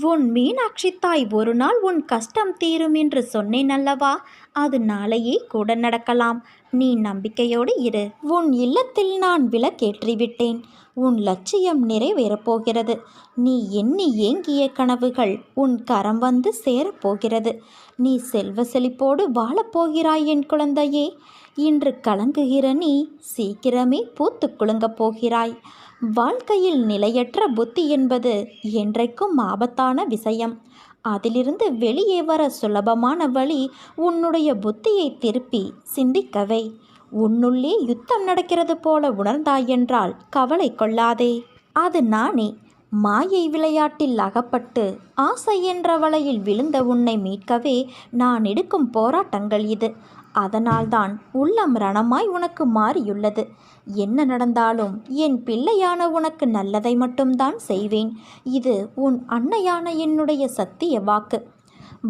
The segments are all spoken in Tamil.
உன் மீனாட்சி தாய் ஒரு நாள் உன் கஷ்டம் தீரும் என்று சொன்னேன் அல்லவா? அது நாளையே கூட நடக்கலாம். நீ நம்பிக்கையோடு இரு. உன் இல்லத்தில் நான் விலக்கேற்றிவிட்டேன் உன் லட்சியம் நிறைவேறப் போகிறது நீ எண்ணி ஏங்கிய கனவுகள் உன் கரம் வந்து சேரப்போகிறது. நீ செல்வ செழிப்போடு வாழப்போகிறாய் என் குழந்தையே. இன்று கலங்குகிற நீ சீக்கிரமே பூத்து குலுங்கப் போகிறாய். வாழ்க்கையில் நிலையற்ற புத்தி என்பது என்றைக்கும் ஆபத்தான விஷயம். அதிலிருந்து வெளியே வர சுலபமான வழி உன்னுடைய புத்தியை திருப்பி சிந்திக்கவை. உன்னுள்ளே யுத்தம் நடக்கிறது போல உணர்ந்தாயென்றால் கவலை கொள்ளாதே. அது நானே. மாயை விளையாட்டில் அகப்பட்டு ஆசை என்ற வலையில் விழுந்த உன்னை மீட்கவே நான் எடுக்கும் போராட்டங்கள் இது. அதனால்தான் உள்ளம் ரணமாய் உனக்கு மாறியுள்ளது. என்ன நடந்தாலும் என் பிள்ளையான உனக்கு நல்லதை மட்டும்தான் செய்வேன். இது உன் அன்னையான என்னுடைய சத்திய வாக்கு.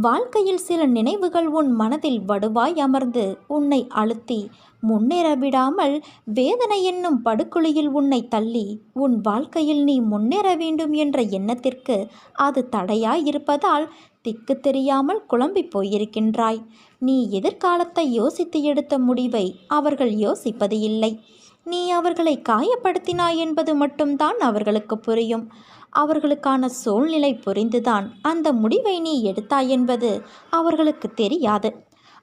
வாழ்க்கையில் சில நினைவுகள் உன் மனதில் வடுவாய் அமர்ந்து உன்னை அழுத்தி முன்னேற விடாமல் வேதனை என்னும் படுகுழியில் உன்னை தள்ளி உன் வாழ்க்கையில் நீ முன்னேற வேண்டும் என்ற எண்ணத்திற்கு அது தடையாயிருப்பதால் திக்கு தெரியாமல் குழம்பி போயிருக்கின்றாய். நீ எதிர்காலத்தை யோசித்து எடுத்த முடிவை அவர்கள் யோசிப்பது இல்லை. நீ அவர்களை காயப்படுத்தினாய் என்பது மட்டும்தான் அவர்களுக்கு புரியும். அவர்களுக்கான சூழ்நிலை புரிந்துதான் அந்த முடிவை நீ எடுத்தாய் என்பது அவர்களுக்கு தெரியாது.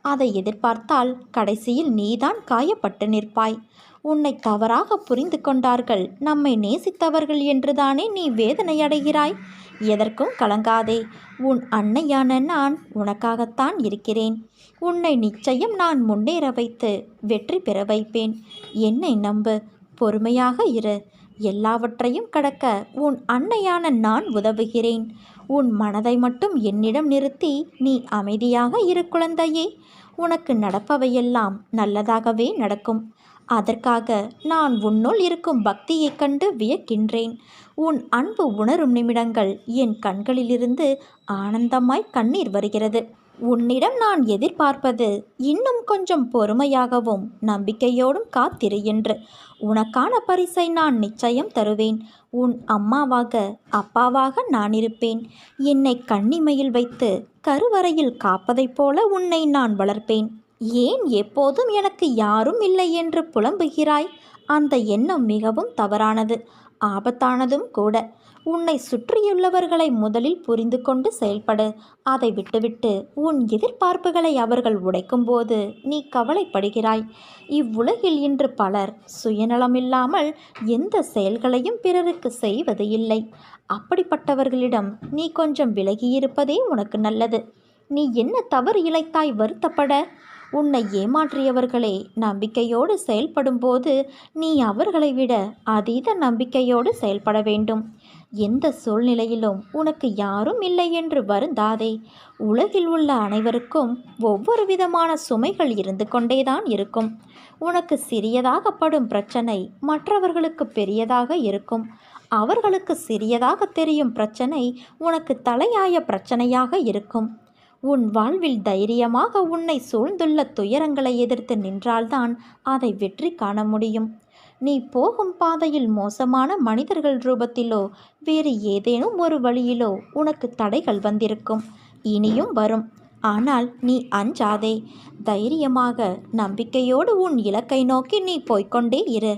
அதை எதிர்பார்த்தால் கடைசியில் நீதான் காயப்பட்டு நிற்பாய். உன்னை தவறாக புரிந்து கொண்டார்கள். நம்மை நேசித்தவர்கள் என்றுதானே நீ வேதனை அடைகிறாய்? எதற்கும் கலங்காதே. உன் அன்னையான நான் உனக்காகத்தான் இருக்கிறேன். உன்னை நிச்சயம் நான் முன்னேற வைத்து வெற்றி பெற வைப்பேன். என்னை நம்பு. பொறுமையாக இரு. எல்லாவற்றையும் கடக்க உன் அன்னையான நான் உதவுகிறேன். உன் மனதை மட்டும் என்னிடம் நிறுத்தி நீ அமைதியாக இரு குழந்தையே. உனக்கு நடப்பவையெல்லாம் நல்லதாகவே நடக்கும். அதற்காக நான் உன்னுள் இருக்கும் பக்தியைக் கண்டு வியக்கின்றேன். உன் அன்பு உணரும் நிமிடங்கள் என் கண்களிலிருந்து ஆனந்தமாய் கண்ணீர் வருகிறது. உன்னிடம் நான் எதிர்பார்ப்பது இன்னும் கொஞ்சம் பொறுமையாகவும் நம்பிக்கையோடும் காத்திரு என்று. உனக்கான பரிசை நான் நிச்சயம் தருவேன். உன் அம்மாவாக அப்பாவாக நான் இருப்பேன். என்னை கண்ணிமையில் வைத்து கருவறையில் காப்பதைப் போல உன்னை நான் வளர்ப்பேன். ஏன் எப்போதும் எனக்கு யாரும் இல்லை என்று புலம்புகிறாய்? அந்த எண்ணம் மிகவும் தவறானது. ஆபத்தானதும் கூட. உன்னை சுற்றியுள்ளவர்களை முதலில் புரிந்து கொண்டு செயல்படு. அதை விட்டுவிட்டு உன் எதிர்பார்ப்புகளை அவர்கள் உடைக்கும்போது நீ கவலைப்படுகிறாய். இவ்வுலகில் இன்று பலர் சுயநலமில்லாமல் எந்த செயல்களையும் பிறருக்கு செய்வது இல்லை. அப்படிப்பட்டவர்களிடம் நீ கொஞ்சம் விலகியிருப்பதே உனக்கு நல்லது. நீ என்ன தவறு இழைத்தாய் வருத்தப்பட? உன்னை ஏமாற்றியவர்களே நம்பிக்கையோடு செயல்படும்போது நீ அவர்களை விட அதீத நம்பிக்கையோடு செயல்பட வேண்டும். எந்த சூழ்நிலையிலும் உனக்கு யாரும் இல்லை என்று வருந்தாதே. உலகில் உள்ள அனைவருக்கும் ஒவ்வொரு விதமான சுமைகள் இருந்து கொண்டேதான் இருக்கும். உனக்கு சிறியதாகப்படும் பிரச்சனை மற்றவர்களுக்கு பெரியதாக இருக்கும். அவர்களுக்கு சிறியதாக தெரியும் பிரச்சனை உனக்கு தலையாய பிரச்சனையாக இருக்கும். உன் வாழ்வில் தைரியமாக உன்னை சூழ்ந்துள்ள துயரங்களை எதிர்த்து நின்றால்தான் அதை வெற்றி காண முடியும். நீ போகும் பாதையில் மோசமான மனிதர்கள் ரூபத்திலோ வேறு ஏதேனும் ஒரு வழியிலோ உனக்கு தடைகள் வந்திருக்கும். இனியும் வரும். ஆனால் நீ அஞ்சாதே. தைரியமாக நம்பிக்கையோடு உன் இலக்கை நோக்கி நீ போய்க்கொண்டே இரு.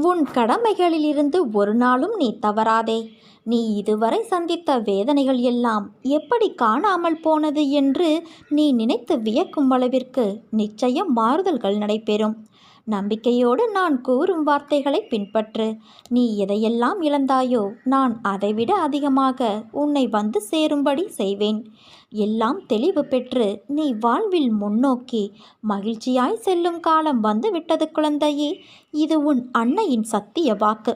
உன் கடமைகளிலிருந்து ஒரு நாளும் நீ தவறாதே. நீ இதுவரை சந்தித்த வேதனைகள் எல்லாம் எப்படி காணாமல் போனது என்று நீ நினைத்து வியக்கும் அளவிற்கு நிச்சயம் மாறுதல்கள் நடைபெறும். நம்பிக்கையோடு நான் கூறும் வார்த்தைகளை பின்பற்று. நீ எதையெல்லாம் இழந்தாயோ நான் அதைவிட அதிகமாக உன்னை வந்து சேரும்படி செய்வேன். எல்லாம் தெளிவு பெற்று நீ வாழ்வில் முன்னோக்கி மகிழ்ச்சியாய் செல்லும் காலம் வந்துவிட்டது குழந்தையே. இது உன் அன்னையின் சத்திய வாக்கு.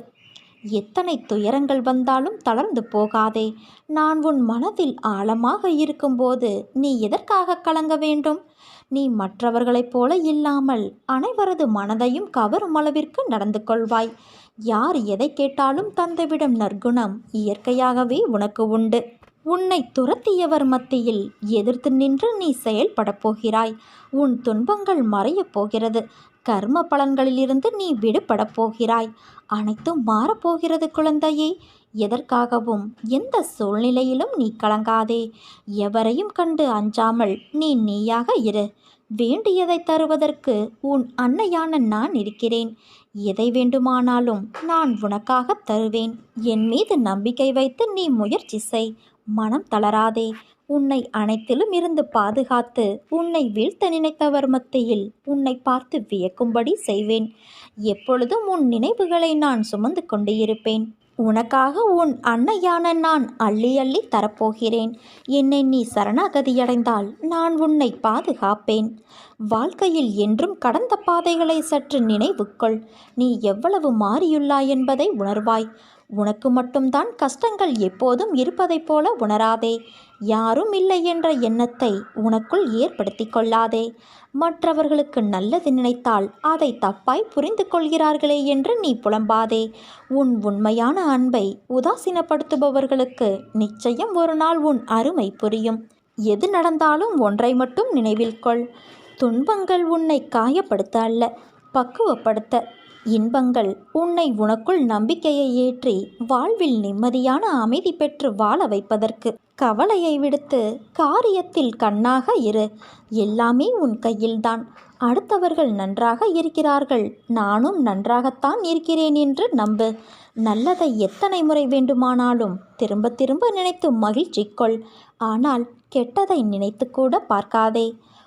எத்தனை துயரங்கள் வந்தாலும் தளர்ந்து போகாதே. நான் உன் மனதில் ஆழமாக இருக்கும்போது நீ எதற்காக கலங்க வேண்டும்? நீ மற்றவர்களைப் போல இல்லாமல் அனைவரது மனதையும் கவரும் அளவிற்கு நடந்து கொள்வாய். யார் எதை கேட்டாலும் தந்துவிடும் நற்குணம் இயற்கையாகவே உனக்கு உண்டு. உன்னை துரத்தியவர் மத்தியில் எதிர்த்து நின்று நீ செயல்படப் போகிறாய். உன் துன்பங்கள் மறையப் போகிறது. கர்ம பலன்களிலிருந்து நீ விடுபடப் போகிறாய். அனைத்தும் மாறப்போகிறது குழந்தையே. எதற்காகவும் எந்த சூழ்நிலையிலும் நீ கலங்காதே. எவரையும் கண்டு அஞ்சாமல் நீ நீயாக இரு. வேண்டியதை தருவதற்கு உன் அன்னையான நான் இருக்கிறேன். எதை வேண்டுமானாலும் நான் உனக்காக தருவேன். என் மீது நம்பிக்கை வைத்து நீ முயற்சி செய். மனம் தளராதே. உன்னை அனைத்திலும் இருந்து பாதுகாத்து உன்னை வீழ்த்த நினைத்தவர் மத்தியில் உன்னை பார்த்து வியக்கும்படி செய்வேன். எப்பொழுதும் உன் நினைவுகளை நான் சுமந்து கொண்டு இருப்பேன் உனக்காக உன் அன்னையான நான் அள்ளி அள்ளி தரப்போகிறேன். என்னை நீ சரணாகதியடைந்தால் நான் உன்னை பாதுகாப்பேன். வாழ்க்கையில் என்றும் கடந்த பாதைகளை சற்று நினைவுக்கொள் நீ எவ்வளவு மாறியுள்ளாய் என்பதை உணர்வாய். உனக்கு மட்டும்தான் கஷ்டங்கள் எப்போதும் இருப்பதைப் போல உணராதே. யாரும் இல்லை என்ற எண்ணத்தை உனக்குள் ஏற்படுத்தி கொள்ளாதே. மற்றவர்களுக்கு நல்லது நினைத்தால் அதை தப்பாய் புரிந்து கொள்கிறார்களே என்று நீ புலம்பாதே. உன் உண்மையான அன்பை உதாசீனப்படுத்துபவர்களுக்கு நிச்சயம் ஒரு நாள் உன் அருமை புரியும். எது நடந்தாலும் ஒன்றை மட்டும் நினைவில் கொள். துன்பங்கள் உன்னை காயப்படுத்த அல்ல பக்குவப்படுத்த. இன்பங்கள் உன்னை உனக்குள் நம்பிக்கையை ஏற்றி வாழ்வில் நிம்மதியான அமைதி பெற்று வாழ வைப்பதற்கு கவலையை விடுத்து காரியத்தில் கண்ணாக இரு. எல்லாமே உன் கையில்தான். அடுத்தவர்கள் நன்றாக இருக்கிறார்கள். நானும் நன்றாகத்தான் இருக்கிறேன் என்று நம்பு. நல்லதை எத்தனை முறை வேண்டுமானாலும் திரும்ப திரும்ப நினைத்து மகிழ்ச்சி கொள். ஆனால் கெட்டதை நினைத்து கூட பார்க்காதே.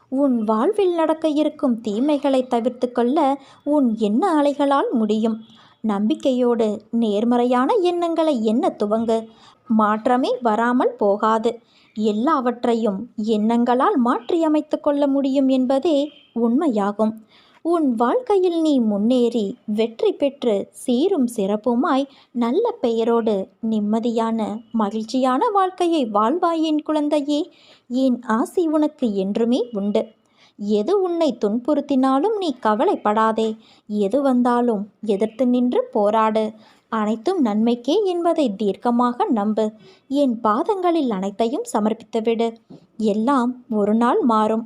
உன் வாழ்வில் நடக்க இருக்கும் தீமைகளை தவிர்த்து கொள்ள உன் எண்ண அலைகளால் முடியும். நம்பிக்கையோடு நேர்மறையான எண்ணங்களை எண்ண துவங்கு. மாற்றமே வராமல் போகாது. எல்லாவற்றையும் எண்ணங்களால் மாற்றியமைத்து கொள்ள முடியும் என்பதே உண்மையாகும். உன் வாழ்க்கையில் நீ முன்னேறி வெற்றி பெற்று சீரும் சிறப்புமாய் நல்ல பெயரோடு நிம்மதியான மகிழ்ச்சியான வாழ்க்கையை வாழ்வாய் என் குழந்தையே. என் ஆசி உனக்கு என்றுமே உண்டு. எது உன்னை துன்புறுத்தினாலும் நீ கவலைப்படாதே. எது வந்தாலும் எதிர்த்து நின்று போராடு. அனைத்தும் நன்மைக்கே என்பதை தீர்க்கமாக நம்பு. என் பாதங்களில் அனைத்தையும் சமர்ப்பித்துவிடு. எல்லாம் ஒரு நாள் மாறும்.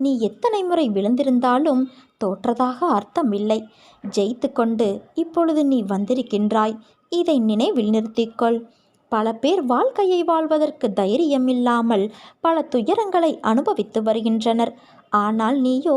நீ எத்தனை முறை விழுந்திருந்தாலும் தோற்றதாக அர்த்தமில்லை. ஜெயித்து கொண்டு இப்பொழுது நீ வந்திருக்கின்றாய். இதை நினைவில் நிறுத்திக்கொள். பல பேர் வாழ்க்கையை வாழ்வதற்கு தைரியம் இல்லாமல் பல துயரங்களை அனுபவித்து வருகின்றனர். ஆனால் நீயோ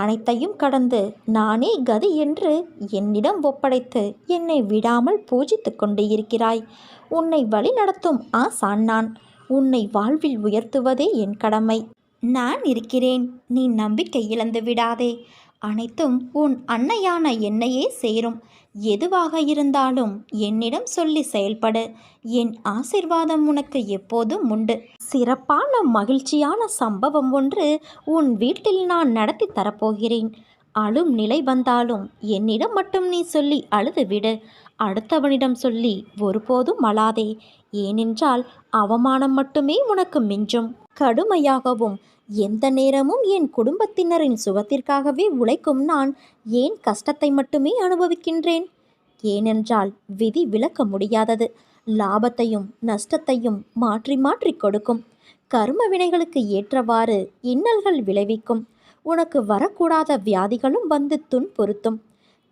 அனைத்தையும் கடந்து நானே கதி என்று என்னிடம் ஒப்படைத்து என்னை விடாமல் பூஜித்து கொண்டு இருக்கிறாய் உன்னை வழிநடத்தும் ஆசான் நான். உன்னை வாழ்வில் உயர்த்துவதே என் கடமை. நான் இருக்கிறேன். நீ நம்பிக்கை இழந்து விடாதே. அனைத்தும் உன் அன்னையான என்னையே சேரும். எதுவாக இருந்தாலும் என்னிடம் சொல்லி செயல்படு. என் ஆசிர்வாதம் உனக்கு எப்போதும் உண்டு. சிறப்பான மகிழ்ச்சியான சம்பவம் ஒன்று உன் வீட்டில் நான் நடத்தி தரப்போகிறேன். அழும் நிலை வந்தாலும் என்னிடம் மட்டும் நீ சொல்லி அழுது விடு அடுத்தவனிடம் சொல்லி ஒருபோதும் அழாதே. ஏனென்றால் அவமானம் மட்டுமே உனக்கு மிஞ்சும். கடுமையாகவும் எந்த நேரமும் என் குடும்பத்தினரின் சுகத்திற்காகவே உழைக்கும் நான் ஏன் கஷ்டத்தை மட்டுமே அனுபவிக்கின்றேன்? ஏனென்றால் விதி விளக்க முடியாதது. லாபத்தையும் நஷ்டத்தையும் மாற்றி மாற்றி கொடுக்கும். கர்ம வினைகளுக்கு ஏற்றவாறு இன்னல்கள் விளைவிக்கும். உனக்கு வரக்கூடாத வியாதிகளும் வந்து துன்புறுத்தும்.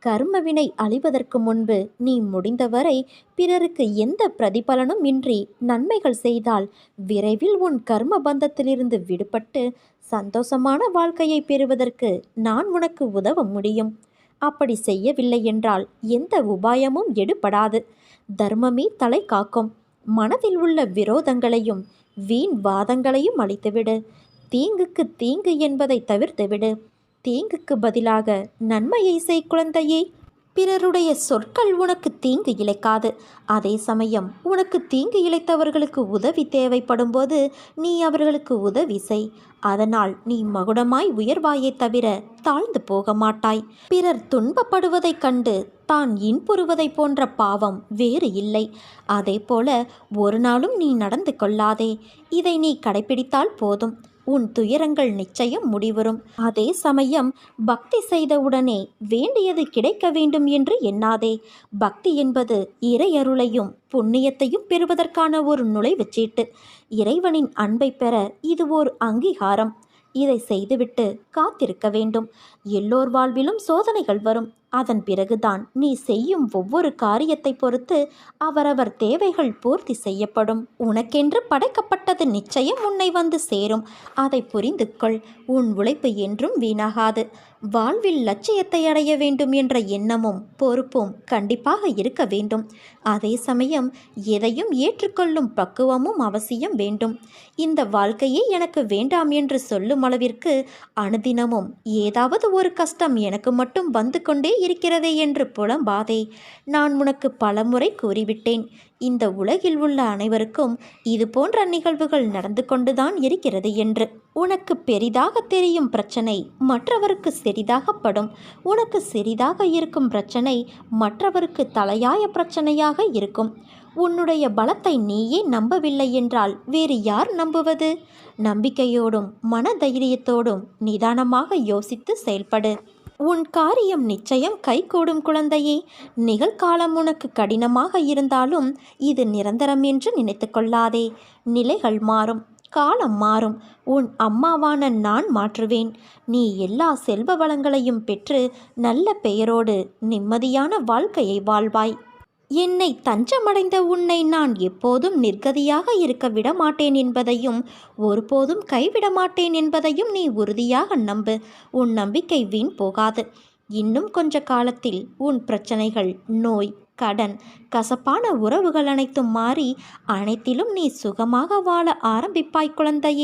கர்மவினை அழிவதற்கு முன்பு நீ முடிந்தவரை பிறருக்கு எந்த பிரதிபலனும் இன்றி நன்மைகள் செய்தால் விரைவில் உன் கர்ம பந்தத்திலிருந்து விடுபட்டு சந்தோஷமான வாழ்க்கையை பெறுவதற்கு நான் உனக்கு உதவ முடியும். அப்படி செய்யவில்லை என்றால் எந்த உபாயமும் எடுபடாது. தர்மமே தலை காக்கும். மனதில் உள்ள விரோதங்களையும் வீண் வாதங்களையும் அழித்துவிடு. தீங்குக்கு தீங்கு என்பதை தவிர்த்துவிடு. தீங்குக்கு பதிலாக நன்மையை செய் குழந்தையே பிறருடைய சொற்கள் உனக்கு தீங்கு இழைக்காது. அதே சமயம் உனக்கு தீங்கு இழைத்தவர்களுக்கு உதவி தேவைப்படும் போது நீ அவர்களுக்கு உதவி செய். அதனால் நீ மகுடமாய் உயர்வாயே தவிர தாழ்ந்து போக மாட்டாய். பிறர் துன்பப்படுவதைக் கண்டு தான் இன்புறுவதைப் போன்ற பாவம் வேறு இல்லை. அதே போல ஒரு நாளும் நீ நடந்து கொள்ளாதே. இதை நீ கடைபிடித்தால் போதும். உன் துயரங்கள் நிச்சயம் முடிவரும். அதே சமயம் பக்தி செய்தவுடனே வேண்டியது கிடைக்க வேண்டும் என்று எண்ணாதே. பக்தி என்பது இறையருளையும் புண்ணியத்தையும் பெறுவதற்கான ஒரு நுழைவுச் சீட்டு இறைவனின் அன்பை பெற இது ஒரு அங்கீகாரம். இதை செய்துவிட்டு காத்திருக்க வேண்டும். எல்லோர் வாழ்விலும் சோதனைகள் வரும். அதன் பிறகுதான் நீ செய்யும் ஒவ்வொரு காரியத்தை பொறுத்து அவரவர் தேவைகள் பூர்த்தி செய்யப்படும். உனக்கென்று படைக்கப்பட்டது நிச்சயம் உன்னை வந்து சேரும். அதை புரிந்து கொள் உன் உழைப்பு என்றும் வீணாகாது. வாழ்வில் லட்சியத்தை அடைய வேண்டும் என்ற எண்ணமும் பொறுப்பும் கண்டிப்பாக இருக்க வேண்டும். அதே சமயம் எதையும் ஏற்றுக்கொள்ளும் பக்குவமும் அவசியம் வேண்டும். இந்த வாழ்க்கையே எனக்கு வேண்டாம் என்று சொல்லும் அளவிற்கு அனுதினமும் ஏதாவது ஒரு கஷ்டம் எனக்கு மட்டும் வந்து கொண்டே இருக்கிறதே என்று புலம்பாதே. நான் உனக்கு பலமுறை கூறிவிட்டேன். இந்த உலகில் உள்ள அனைவருக்கும் இது போன்ற நிகழ்வுகள் நடந்து கொண்டுதான் இருக்கிறது என்று. உனக்கு பெரிதாக தெரியும் பிரச்சனை மற்றவருக்கு சிறிதாகப்படும். உனக்கு சிறிதாக இருக்கும் பிரச்சனை மற்றவருக்கு தலையாய பிரச்சனையாக இருக்கும். உன்னுடைய பலத்தை நீயே நம்பவில்லை என்றால் வேறு யார் நம்புவது? நம்பிக்கையோடும் மன தைரியத்தோடும் நிதானமாக யோசித்து செயல்படு. உன் காரியம் நிச்சயம் கைகூடும் குழந்தையே. நிகழ்காலம் உனக்கு கடினமாக இருந்தாலும் இது நிரந்தரம் என்று நினைத்து கொள்ளாதே. நிலைகள் மாறும் காலம் மாறும். உன் அம்மாவான நான் மாற்றுவேன். நீ எல்லா செல்வ வளங்களையும் பெற்று நல்ல பெயரோடு நிம்மதியான வாழ்க்கையை வாழ்வாய். என்னை தஞ்சமடைந்த உன்னை நான் எப்போதும் நிர்கதியாக இருக்க விட மாட்டேன் என்பதையும் ஒருபோதும் கைவிட மாட்டேன் என்பதையும் நீ உறுதியாக நம்பு. உன் நம்பிக்கை வீண் போகாது. இன்னும் கொஞ்ச காலத்தில் உன் பிரச்சனைகள் நோய் கடன் கசப்பான உறவுகள் அனைத்தும் மாறி அனைத்திலும் நீ சுகமாக வாழ ஆரம்பிப்பாய் குழந்தையே.